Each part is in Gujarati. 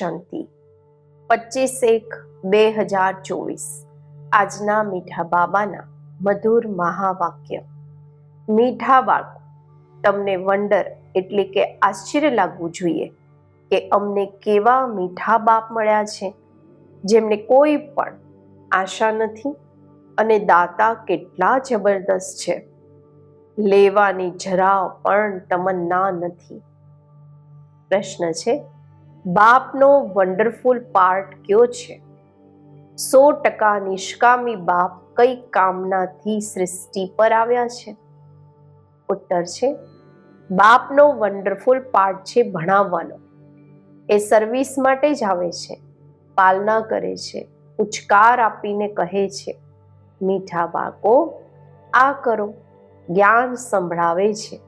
શાંતિ. પચીસ એક બે હજાર ચોવીસ. આજના મીઠા બાબાના મધુર મહાવાક્ય. મીઠા બાળકો, તમને વંડર એટલે કે આશ્ચર્ય લાગવું જોઈએ કે અમને કેવા મીઠા બાપ મળ્યા છે, જેમને કોઈ પણ આશા નથી અને દાતા કેટલા જબરદસ્ત છે. લેવાની જરા પણ તમન્ના નથી. પ્રશ્ન છે બાપનો વન્ડરફુલ પાર્ટ કયો છે? સો ટકા નિષ્કામી બાપ કઈ કામનાથી સૃષ્ટિ પર આવ્યા છે? ઉત્તર છે, બાપનો વન્ડરફુલ પાર્ટ છે ભણાવવાનો. એ સર્વિસ માટે જ આવે છે, પાલના કરે છે ઉચકાર આપીને કહે છે. મીઠા બાકો આ કરો, જ્ઞાન સંભળાવે છે.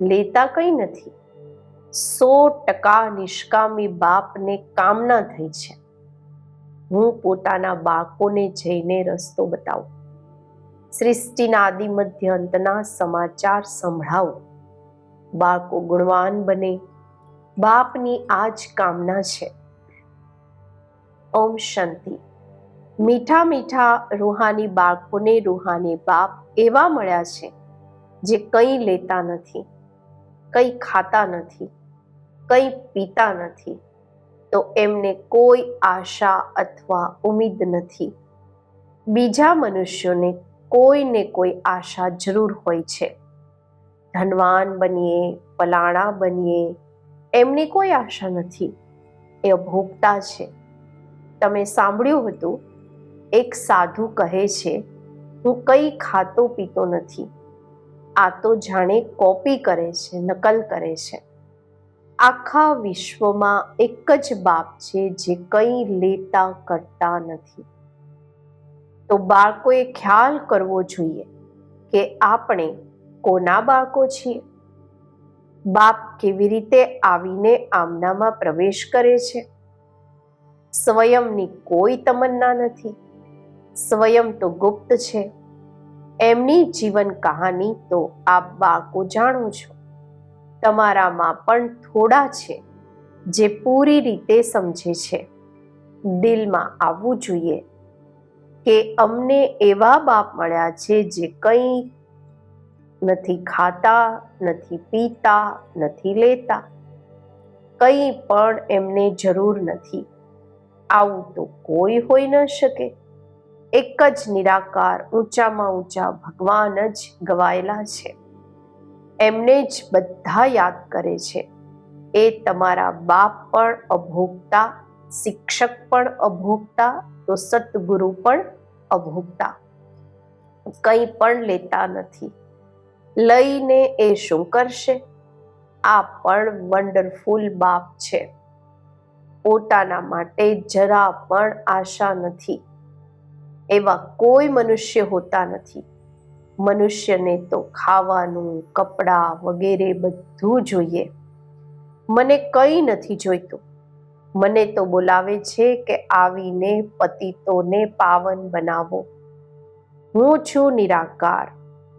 લેતા કંઈ નથી. સો ટકા નિષ્કામી બાપને કામના થઈ છે. હું પોતાના બાળકોને જઈને રસ્તો બતાવું. સૃષ્ટિના આદિ મધ્ય અંતના સમાચાર સંભળાવું. બાળકો ગુણવાન બને. બાપની આ જ કામના છે. ઓમ શાંતિ. મીઠા મીઠા રૂહાની બાળકોને રૂહાની બાપ એવા મળ્યા છે, જે કંઈ લેતા નથી, કંઈ ખાતા નથી. કંઈ પીતા નથી, તો એમને કોઈ આશા અથવા ઉમીદ નથી. બીજા મનુષ્યોને કોઈને કોઈ આશા જરૂર હોય છે. ધનવાન બનીએ પલાણા બનીએ, એમની કોઈ આશા નથી. એ અભોગતા છે. તમે સાંભળ્યું હતું, એક સાધુ કહે છે, હું કંઈ ખાતો પીતો નથી. આ તો જાણે કોપી કરે છે, નકલ કરે છે. આખા વિશ્વમાં એક જ બાપ છે જે કંઈ લેતા કરતા નથી. તો બાળકોએ ખ્યાલ કરવો જોઈએ કે આપણે કોના બાળકો છીએ? બાપ કેવી રીતે આવીને આમનામાં પ્રવેશ કરે છે? સ્વયંની કોઈ તમન્ના નથી. સ્વયં તો ગુપ્ત છે. એમની જીવન કહાની તો આપ બાળકો જાણો છો. તમારામાં પણ થોડા છે જે પૂરી રીતે સમજે છે. દિલમાં આવવું જોઈએ કે અમને એવા બાપ મળ્યા છે જે કંઈ નથી ખાતા, નથી પીતા, નથી લેતા. કંઈ પણ એમને જરૂર નથી. આવું તો કોઈ હોઈ ન શકે. એક જ નિરાકાર ઊંચામાં ઊંચા ભગવાન જ ગવાયેલા છે. એમને જ બધા યાદ કરે છે. એ તમારા બાપ પણ અભોગતા, શિક્ષક પણ અભોગતા, તો સદગુરુ પણ અભોગતા. કંઈ પણ લેતા નથી. લઈને એ શું કરશે? આ પણ વન્ડરફુલ બાપ છે. પોતાના માટે જરા પણ આશા નથી. એવા કોઈ મનુષ્ય હોતા નથી. મનુષ્યને તો ખાવાનું, કપડાં વગેરે બધું જોઈએ. મને કંઈ નથી જોઈતું. મને તો બોલાવે છે કે આવીને પતિતોને પાવન બનાવો. હું છું નિરાકાર.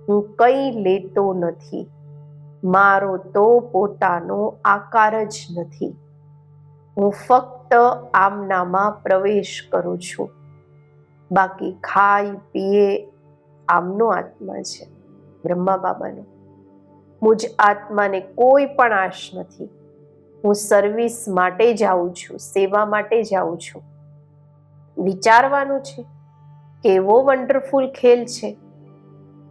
હું કંઈ લેતો નથી. મારો તો પોતાનો આકાર જ નથી. હું ફક્ત આમનામાં પ્રવેશ કરું છું. બાકી ખાઈ, પીએ આમનો આત્મા છે, બ્રહ્મા બાબાનો. મુજ આત્માને કોઈ પણ આશ નથી. હું સર્વિસ માટે જાઉં છું, સેવા માટે જાઉં છું. વિચારવાનું છે, કેવો વન્ડરફુલ ખેલ છે.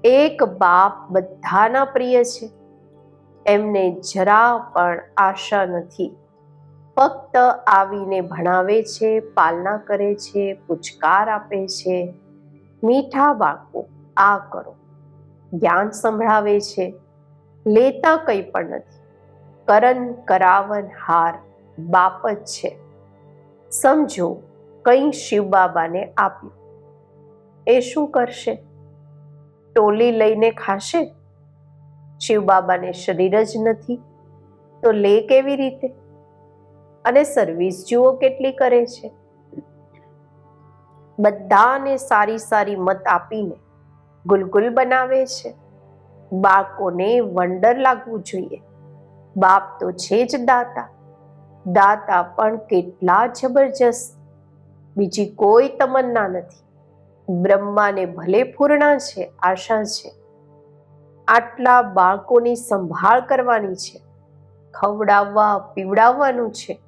એક બાપ બધાના પ્રિય છે. એમને જરા પણ આશા નથી. ફક્ત આવીને ભણાવે છે, પાલના કરે છે, પુચકાર આપે છે. મીઠા બાળકો આ કરો. જ્ઞાન સંભળાવે છે. લેતા કંઈ પણ નથી. કરન કરાવન હાર બાપ જ છે. સમજો, કંઈ શિવ બાબાને આપ્યું. એ શું કરશે? ટોલી લઈને ખાશે? શિવ બાબાને શરીર જ નથી. તો લે કેવી રીતે? અને સર્વિસ જુઓ કેટલી કરે છે. બધાને સારી સારી મત આપીને ગુલગુલ બનાવે છે. બાળકોને વંડર લાગવું જોઈએ. બાપ તો છે જ દાતા. દાતા પણ કેટલા જબરજસ્ત. બીજી કોઈ તમન્ના નથી. બ્રહ્માને ભલે પૂર્ણા છે, આશા છે. આટલા બાળકોની સંભાળ કરવાની છે. ખવડાવવા, પીવડાવવાનું છે.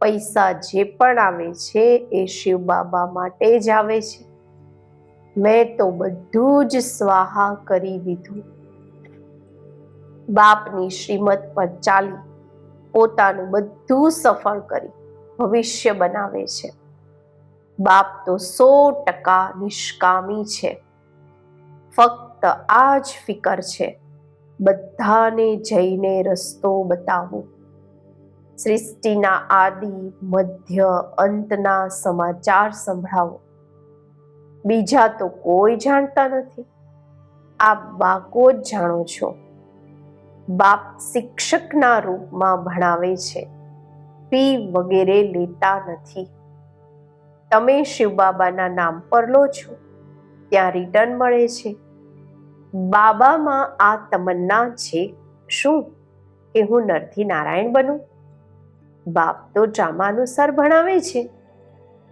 પૈસા જે પણ આવે છે એ શિવ બાબા માટે જ આવે છે. મેં તો બધું જ સ્વાહા કરી દીધું. બાપની શ્રીમત પર ચાલી પોતાનું બધું સફળ કરી ભવિષ્ય બનાવે છે. બાપ તો સો ટકા નિષ્કામી છે. ફક્ત આ જ ફિકર છે. બધાને જઈને રસ્તો બતાવો. સૃષ્ટિના આદિ, મધ્ય, અંતના સમાચાર સંભળાવો. બીજા તો કોઈ જાણતા નથી. આપ બાકો જ જાણો છો. બાપ શિક્ષકના રૂપમાં ભણાવે છે. ફી વગેરે લેતા નથી. તમે શિવબાબાના નામ પર લો છો, ત્યાં રિટર્ન મળે છે. બાબામાં આ તમન્ના છે શું? કે હું નરથી નારાયણ બનું? બાપ તો ડ્રામાનુસાર ભણાવે છે.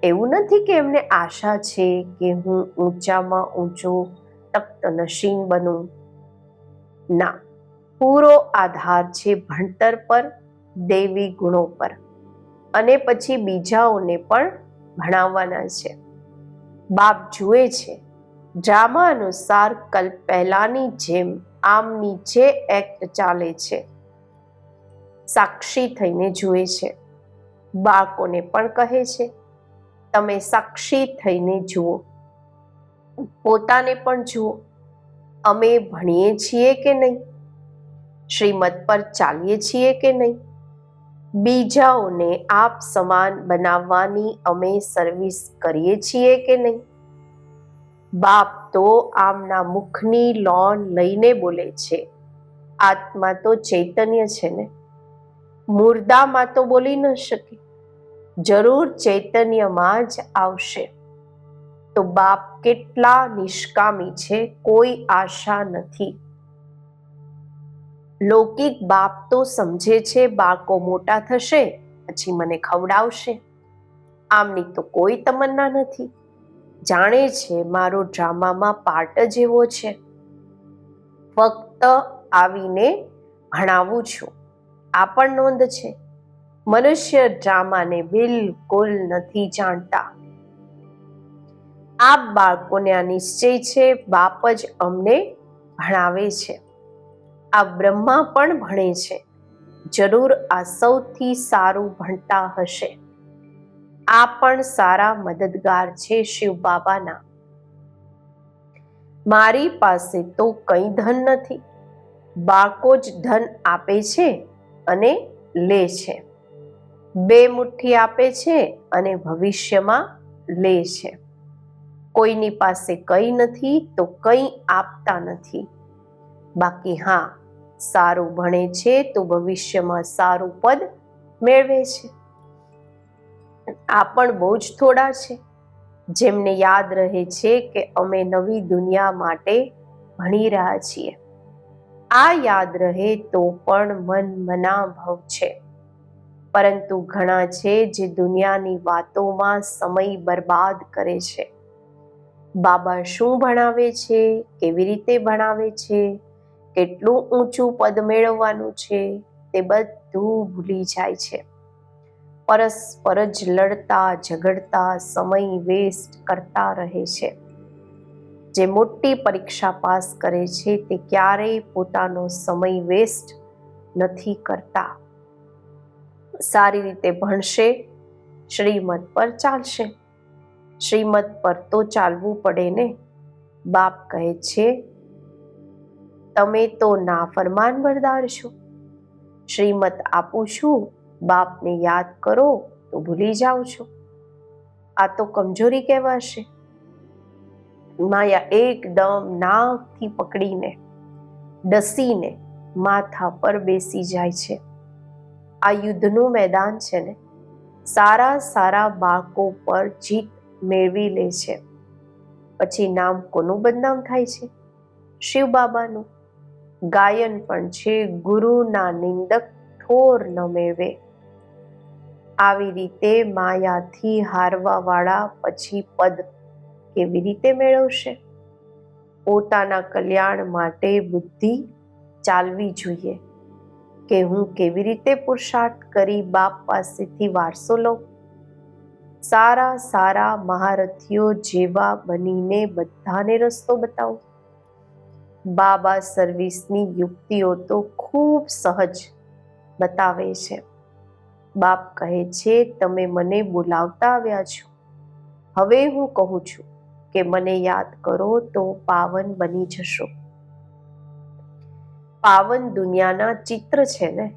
એવું નથી કે એમને આશા છે કે હું ઊંચામાં ઊંચો તખ્ત નશીન બનું. ના, પૂરો આધાર છે ભણતર પર, દેવી ગુણો પર. અને પછી બીજાઓને પણ ભણાવવાના છે. બાપ જુએ છે, ડ્રામા અનુસાર કલ્પ પહેલાની જેમ આમ નીચે એક્ટ ચાલે છે. સાક્ષી થઈને જુએ છે. બાળકોને પણ કહે છે તમે સાક્ષી થઈને જુઓ. પોતાને પણ જુઓ. અમે ભણીએ છીએ કે નહીં? શ્રીમત પર ચાલીએ છીએ કે નહીં? બીજાઓને આપ સમાન બનાવવાની અમે સર્વિસ કરીએ છીએ કે નહીં? બાપ તો આમના મુખની લોન લઈને બોલે છે. આત્મા તો ચૈતન્ય છે ને? મુર્દામાં તો બોલી ન શકે. જરૂર ચૈતન્યમાં જ આવશે. તો બાપ કેટલા નિષ્કામી છે, કોઈ આશા નથી. લૌકિક બાપ તો સમજે છે, બાળકો મોટા થશે, પછી મને ખવડાવશે. આમની તો કોઈ તમન્ના નથી. જાણે છે મારો ડ્રામામાં પાર્ટ જ એવો છે. ફક્ત આવીને ભણાવું છું. આ પણ નોંધ છે. મનુષ્ય ડ્રામાને બિલકુલ નથી જાણતા. આપ બાળકોને આ નિશ્ચય છે, બાપ જ અમને ભણાવે છે. આ બ્રહ્મા પણ ભણે છે. જરૂર આ સૌથી સારું ભણતા હશે. આ પણ સારા મદદગાર છે શિવ બાબાના. મારી પાસે તો કંઈ ધન નથી. બાળકો જ ધન આપે છે અને લે છે. બે મુઠ્ઠી આપે છે અને ભવિષ્યમાં લે છે. કોઈની પાસે કંઈ નથી તો કંઈ આપતા નથી. બાકી હા, સારું ભણે છે તો ભવિષ્યમાં સારું પદ મેળવે છે. આ પણ બહુ જ થોડા છે. જેમને યાદ રહે છે કે અમે નવી દુનિયા માટે ભણી રહ્યા છીએ. આ યાદ રહે તો પણ મન મનાભવ છે. પરંતુ ઘણા છે જે દુનિયાની વાતોમાં સમય બરબાદ કરે છે. બાબા શું ભણાવે છે? કેવી રીતે ભણાવે છે? કેટલું ઊંચું પદ મેળવવાનું છે? તે બધું ભૂલી જાય છે. પરસ્પર જ લડતા, ઝઘડતા, સમય વેસ્ટ કરતા રહે છે. જે મોટી પરીક્ષા પાસ કરે છે તે ક્યારેય પોતાનો સમય વેસ્ટ નથી કરતા. સારી રીતે ભણશે શ્રીમત પર ચાલશે. શ્રીમત પર તો ચાલવું પડે ને? બાપ કહે છે, તમે તો ના ફરમાન બરદાર છો. શ્રીમત આપું છું, બાપને યાદ કરો તો ભૂલી જાઓ છો. આ તો કમજોરી કહેવાશે. માયા એકદમ નાકથી પકડીને, ડસીને માથા પર બેસી જાય છે. આ યુદ્ધનું મેદાન છે ને? સારા સારા બાળકો પર જીત મેળવી લે છે. પછી નામ કોનું બદનામ થાય છે? શિવ બાબાનું. ગાયન પણ છે, ગુરુના નિંદક ઠોર ન મેળવે આવી રીતે માયાથી હારવાવાળા પછી પદ કેવી રીતે મેળવશે? પોતાના કલ્યાણ માટે બુદ્ધિ ચાલવી જોઈએ. કે હું કેવી રીતે પુરુષાર્થ કરી બાપ પાસેથી વારસો લઉં? સારા સારા મહારથીઓ જેવા બનીને બધાને રસ્તો બતાવો. બાબા સર્વિસની યુક્તિઓ તો ખૂબ સહજ બતાવે છે. બાપ કહે છે, તમે મને બોલાવતા આવ્યા છો. હવે હું કહું છું કે મને યાદ કરો તો પાવન બની જશો. પાવન દુનિયાના ચિત્ર છે ને?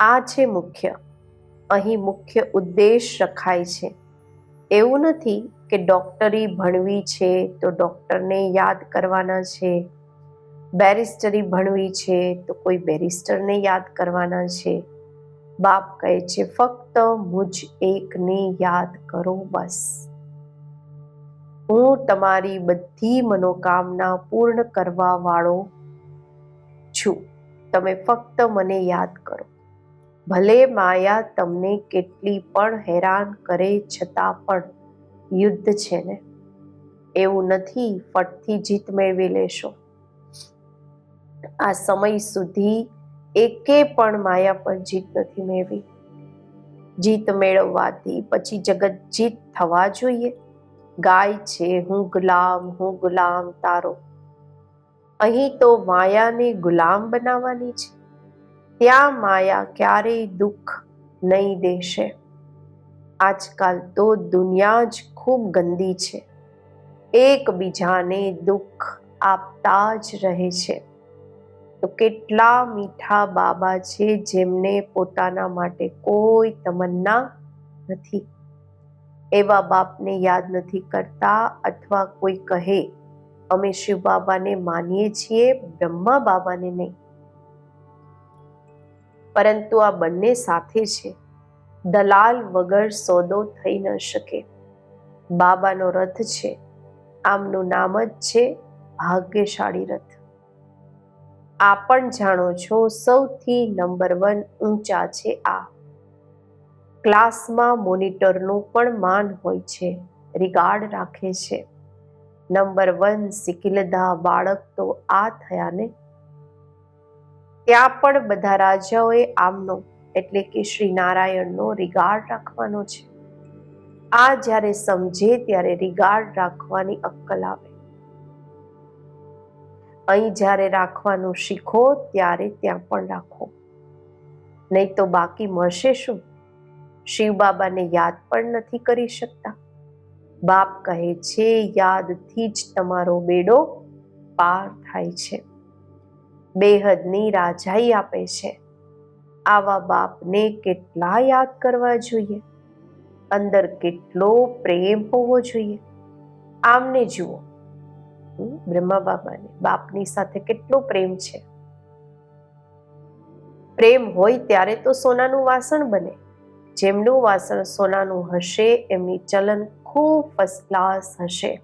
આ છે મુખ્ય. અહીં મુખ્ય ઉદ્દેશ રખાય છે. એવું નથી કે ડૉક્ટરી ભણવી છે તો ડૉક્ટરને યાદ કરવાના છે. બેરિસ્ટરી ભણવી છે તો કોઈ બેરિસ્ટરને યાદ કરવાના છે. બાપ કહે છે, ફક્ત મુજ એકને યાદ કરો બસ. હું તમારી બધી મનોકામના પૂર્ણ કરવા વાળો છું તમે ફક્ત મને યાદ કરો. ભલે માયા તમને કેટલી પણ હેરાન કરે છતાં પણ યુદ્ધ છે ને? એવું નથી ફટથી જીત મેળવી લેશો. આ સમય સુધી એકે પણ માયા પર જીત નથી મેળવી. જીત મેળવવાથી પછી જગત જીત થવા જોઈએ. ગાય છે, હું ગુલામ હું ગુલામ, તારો અહીં તો માયાને ગુલામ બનાવવાની છે. ત્યાં માયા ક્યારેય દુઃખ નહીં દેશે. આજકાલ તો દુનિયા જ ખૂબ ગંદી છે. એકબીજાને દુઃખ આપતા જ રહે છે. તો કેટલા મીઠા બાબા છે જેમને પોતાના માટે કોઈ તમન્ના નથી. એવા બાપને યાદ નથી કરતા અથવા કોઈ કહે અમે શિવ બાબાને માનીએ છીએ, બ્રહ્મા બાબાને નહીં. પરંતુ આ બંને સાથે છે. દલાલ વગર સોદો થઈ ન શકે. બાબાનો રથ છે. આમનું નામ જ છે ભાગ્યશાળી રથ. આ પણ જાણો છો, સૌથી નંબર વન ઊંચા છે આ. ક્લાસમાં મોનિટરનું પણ માન હોય છે, રિગાર્ડ રાખે છે. નંબર વન સિકિલદા બાળક તો આ થયા ને ત્યાં પણ બધા રાજાઓએ આમનો, એટલે કે શ્રી નારાયણનો રિગાર્ડ રાખવાનો છે. આ જ્યારે સમજે ત્યારે રિગાર્ડ રાખવાની અક્કલ આવે. અહીં જ્યારે રાખવાનું શીખો ત્યારે ત્યાં પણ રાખો. નહીં તો બાકી મળશે શું? શિવ બાબાને યાદ પણ નથી કરી શકતા. બાપ કહે છે, યાદથી જ તમારો બેડો પાર થાય છે. બેહદની રાજાઈ આપે છે. આવા બાપને કેટલા યાદ કરવા જોઈએ? અંદર કેટલો પ્રેમ હોવો જોઈએ? આમને જુઓ. બ્રહ્મા બાબાને, બાપની સાથે કેટલો પ્રેમ છે? પ્રેમ હોય ત્યારે તો સોનાનું વાસણ બને. જેમનું વાસણ સોનાનું હશે, એમની ચલન ખૂબ ફર્સ્ટ ક્લાસ હશે.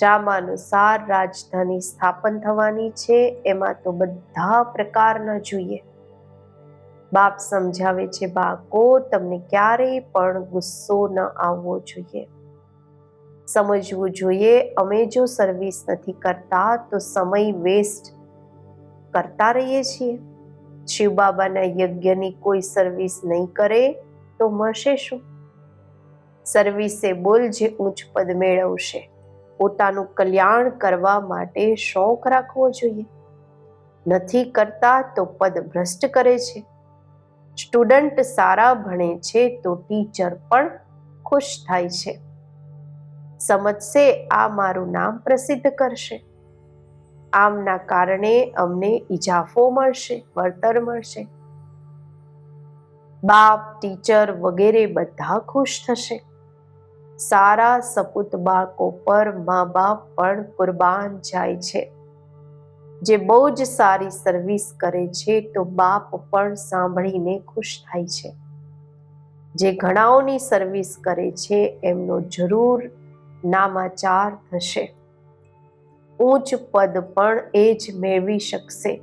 જામાનુસાર રાજધાની સ્થાપન થવાની છે, એમાં તો બધા પ્રકારના જોઈએ. બાપ સમજાવે છે બાકો તમને ક્યારેય પણ ગુસ્સો ન આવવો જોઈએ. સમજવું જોઈએ, અમે જો સર્વિસ નથી કરતા, તો સમય વેસ્ટ કરતા રહીએ છીએ. શિવ બાબાના યજ્ઞની કોઈ સર્વિસ નહીં કરે, તો મળશે શું? સર્વિસે બોલ જે ઉચ્ચ પદ મેળવશે. પોતાનું કલ્યાણ કરવા માટે શોખ રાખવો જોઈએ. નથી કરતા તો પદ ભ્રષ્ટ કરે છે. સ્ટુડન્ટ સારા ભણે છે તો ટીચર પણ ખુશ થાય છે. સમજશે આ મારું નામ પ્રસિદ્ધ કરશે. આમના કારણે અમને ઇજાફો મળશે, વળતર મળશે. બાપ, ટીચર વગેરે બધા ખુશ થશે. સારા સપૂત બાળકો પર મા બાપ પણ કુરબાન જાય છે. જે બહુ જ સારી સર્વિસ કરે છે, તો બાપ પણ સાંભળીને ખુશ થાય છે. જે ઘણાઓની સર્વિસ કરે છે, એમનો જરૂર નામાચાર થશે. ઊંચ પદ પણ એ જ મેળવી શકશે.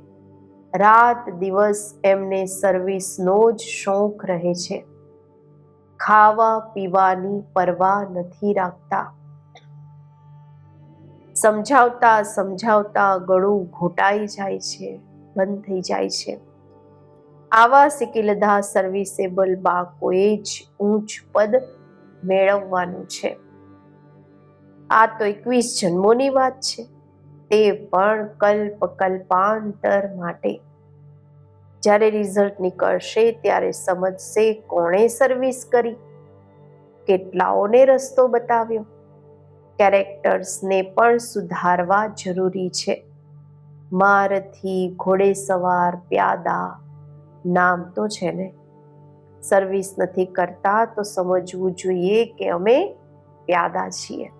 રાત દિવસ એમને સર્વિસનો જ શોખ રહે છે. ખાવા, પીવાની પરવા નથી રાખતા. સમજાવતા સમજાવતા ગળું ઘોટાઈ જાય છે, બંધ થઈ જાય છે. આવા સિકિલધા સર્વિસેબલ બાળકોએ જ ઊંચ પદ મેળવવાનું છે. આ તો એકવીસ જન્મોની વાત છે. તે પણ કલ્પ કલ્પાંતર માટે. જ્યારે રિઝલ્ટ નીકળશે ત્યારે સમજશે કોણે સર્વિસ કરી, કેટલાઓને રસ્તો બતાવ્યો. કેરેક્ટર્સને પણ સુધારવા જરૂરી છે. મારથી ઘોડેસવાર પ્યાદા નામ તો છે ને. સર્વિસ નથી કરતા તો સમજવું જોઈએ કે અમે પ્યાદા છીએ.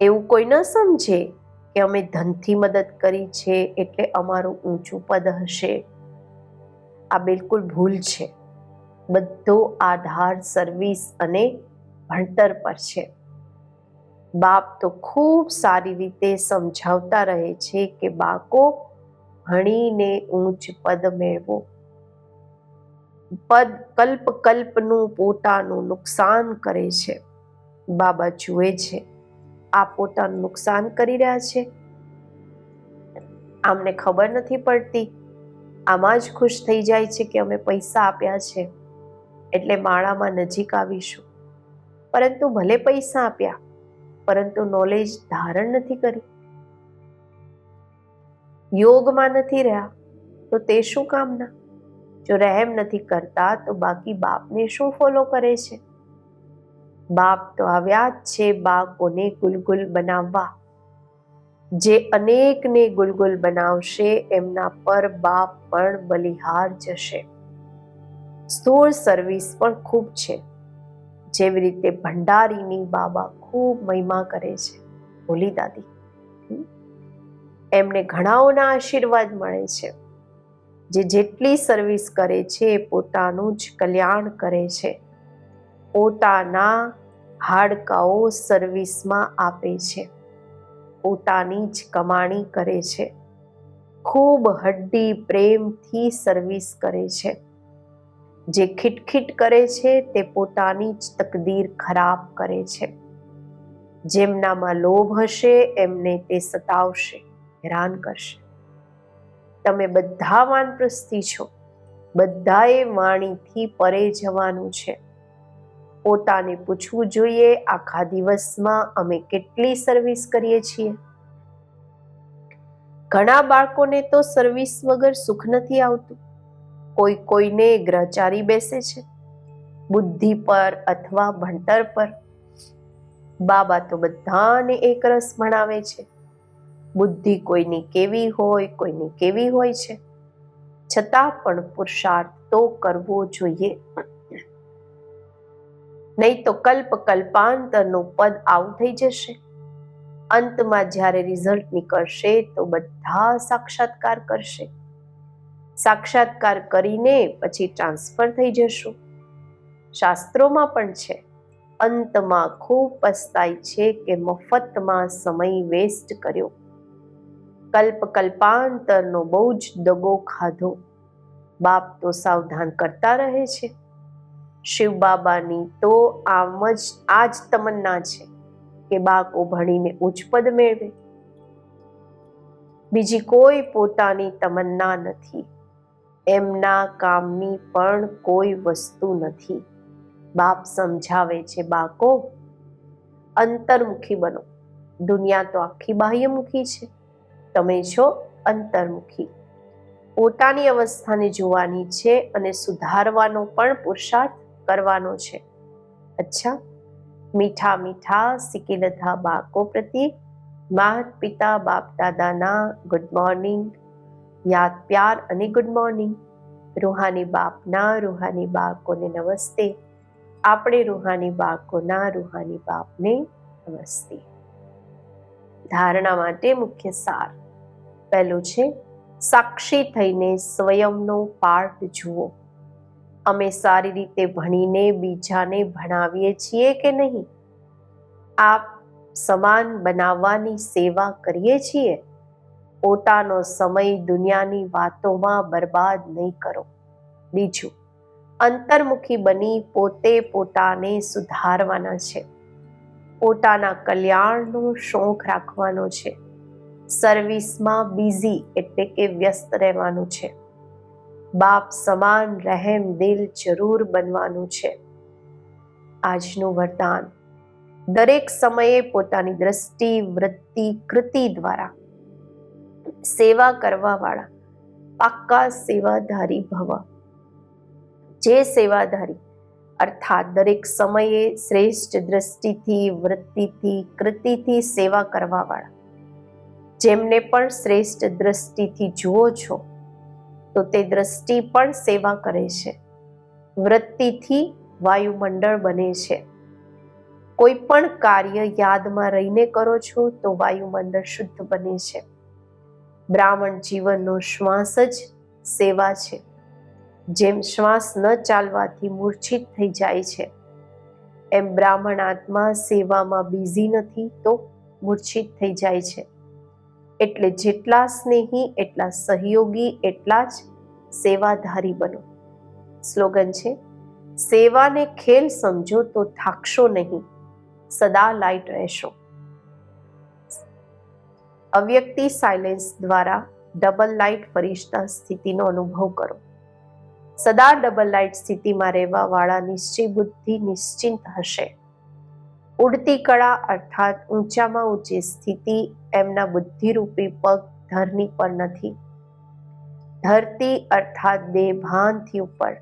એવું કોઈ ન સમજે કે અમે ધનથી મદદ કરી છે એટલે અમારું ઊંચું પદ હશે. આ બિલકુલ ભૂલ છે. બધો આધાર સર્વિસ અને ભણતર પર છે. બાપ તો ખૂબ સારી રીતે સમજાવતા રહે છે કે બાળકો ભણીને ઊંચ પદ મેળવો. પદ કલ્પ કલ્પનું પોતાનું નુકસાન કરે છે. બાબા જુએ છે. આ પોતાનું નુકસાન કરી રહ્યા છે. આમને ખબર નથી પડતી. આમાં જ ખુશ થઈ જાય છે કે અમે પૈસા આપ્યા છે. એટલે માળામાં નજીક આવીશું. પરંતુ ભલે પૈસા આપ્યા, પરંતુ નોલેજ ધારણ નથી કરી. યોગમાં નથી રહ્યા, તો તે શું કામના? જો રહેમ નથી કરતા, તો બાકી બાપને શું ફોલો કરે છે? બાપ તો આવ્યા જ છે બાકોને ગુલગુલ બનાવવા. જે અનેકને ગુલગુલ બનાવશે એમના પર બાપ પણ બલિહાર જશે. સ્થૂળ સર્વિસ પણ ખૂબ છે. જેવી રીતે ભંડારીની બાબા ખૂબ મહિમા કરે છે. ભોલી દાદી. એમને ઘણાઓના આશીર્વાદ મળે છે. જે જેટલી સર્વિસ કરે છે પોતાનું જ કલ્યાણ કરે છે. પોતાના હાડકાઓ સર્વિસમાં આપે છે. પોતાની જ કમાણી કરે છે. ખૂબ હડ્ડી પ્રેમથી સર્વિસ કરે છે. જે ખીટખીટ કરે છે તે પોતાની જ તકદીર ખરાબ કરે છે. જેમનામાં લોભ હશે એમને તે સતાવશે, હેરાન કરશે. તમે બધા વાનપ્રસ્થી છો. બધાએ વાણીથી પરે જવાનું છે. પોતાને પૂછવું જોઈએ આખા દિવસમાં અમે કેટલી સર્વિસ કરીએ છીએ? ઘણા બાળકોને તો સર્વિસ વગર સુખ નથી આવતું. કોઈ કોઈને ગ્રહચારી બેસે છે, બુદ્ધિ પર અથવા ભણતર પર. બાબા તો બધાને એક રસ ભણાવે છે. બુદ્ધિ કોઈની કેવી હોય, કોઈની કેવી હોય છે. છતાં પણ પુરુષાર્થ તો કરવો જોઈએ. નહીં તો કલ્પ કલ્પાંતરનું પદ આવું થઈ જશે. અંતમાં જ્યારે રિઝલ્ટ નીકળશે તો બધા સાક્ષાત્કાર કરશે. સાક્ષાત્કાર કરીને પછી ટ્રાન્સફર થઈ જશું. શાસ્ત્રોમાં પણ છે, અંતમાં ખૂબ પસ્તાય છે કે મફતમાં સમય વેસ્ટ કર્યો. કલ્પ કલ્પાંતરનો બહુ જ દગો ખાધો. બાપ તો સાવધાન કરતા રહે છે. શિવ બાબાની તો આમ જ આ જ તમન્ના છે કે બાળકો ભણીને ઉચ્ચ પદ મેળવે. બીજી કોઈ પોતાની તમન્ના નથી. એમના કામની પણ કોઈ વસ્તુ નથી. બાપ સમજાવે છે બાકો અંતર્મુખી બનો. દુનિયા તો આખી બાહ્યમુખી છે. તમે છો અંતર્મુખી. પોતાની અવસ્થાને જોવાની છે અને સુધારવાનો પણ પુરુષાર્થ કરવાનો છે. અચ્છા. મીઠા મીઠા સિકિલધા બાળકો પ્રત્યે માત પિતા બાપ દાદાના ગુડ મોર્નિંગ યાદ પ્યાર અને ગુડ મોર્નિંગ રૂહાની બાપના રૂહાની બાળકોને નમસ્તે. આપણે રૂહાની બાળકોના રૂહાની બાપને નમસ્તે. ધારણા માટે મુખ્ય સાર. પહેલું છે, સાક્ષી થઈને સ્વયંનો પાઠ જુઓ. અમે સારી રીતે ભણીને, બીજાને ભણાવીએ છીએ કે નહીં? આપ સમાન બનાવવાની સેવા કરીએ છીએ? પોતાનો સમય દુનિયાની વાતોમાં બરબાદ નહીં કરો. બીજું, અંતર્મુખી બની પોતે પોતાને સુધારવાના છે. પોતાના કલ્યાણનો શોખ રાખવાનો છે. સર્વિસમાં બિઝી એટલે કે વ્યસ્ત રહેવાનું છે. બાપ સમાન રહેમ દિલ જરૂર બનવાનું છે. આજનું વરદાન. દરેક સમયે પોતાની દ્રષ્ટિ, વૃત્તિ, કૃતિ દ્વારા સેવા કરવાવાળા પાક્કા સેવાધારી ભવ. જે સેવાધારી, અર્થાત દરેક સમયે શ્રેષ્ઠ દ્રષ્ટિથી, વૃત્તિથી, કૃતિથી સેવા કરવાવાળા. જેમને પણ શ્રેષ્ઠ દ્રષ્ટિથી જુઓ છો તો તે દ્રષ્ટિ પણ સેવા કરે છે. વૃત્તિથી વાયુમંડળ બને છે. કોઈ પણ કાર્ય યાદમાં રહીને કરો છો તો વાયુમંડળ શુદ્ધ બને છે. બ્રાહ્મણ જીવનનો શ્વાસ જ સેવા છે. જેમ શ્વાસ ન ચાલવાથી મૂર્છિત થઈ જાય છે, એમ બ્રાહ્મણ આત્મા સેવામાં બિઝી નથી તો મૂર્છિત થઈ જાય છે. એટલે જેટલા સ્નેહી, એટલા સહયોગી, એટલા જ સેવાધારી બનો. સ્લોગન છે, સેવાને ખેલ સમજો તો થાકશો નહીં, સદા લાઈટ રહેશો. અવ્યક્તિ સાયલેન્સ દ્વારા ડબલ લાઇટ ફરિશ્તા સ્થિતિનો અનુભવ કરો. સદા ડબલ લાઇટ સ્થિતિમાં રહેવા વાળા નિશ્ચય બુદ્ધિ નિશ્ચિંત હશે. ઉડતી કળા અર્થાત ઊંચામાં ઊંચી સ્થિતિ એમના બુદ્ધિરૂપી પગ ધરની પર નથી. ધરતી અર્થાત દેભાનથી ઉપર.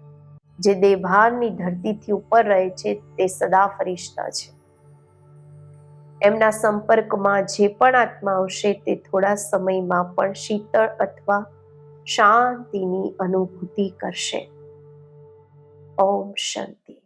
જે દેભાનની ધરતીથી ઉપર રહે છે તે સદા ફરિશ્તા છે. એમના સંપર્કમાં જે પણ આત્મા આવશે તે થોડા સમયમાં પણ શીતળ અથવા શાંતિની અનુભૂતિ કરશે. ઓમ શાંતિ.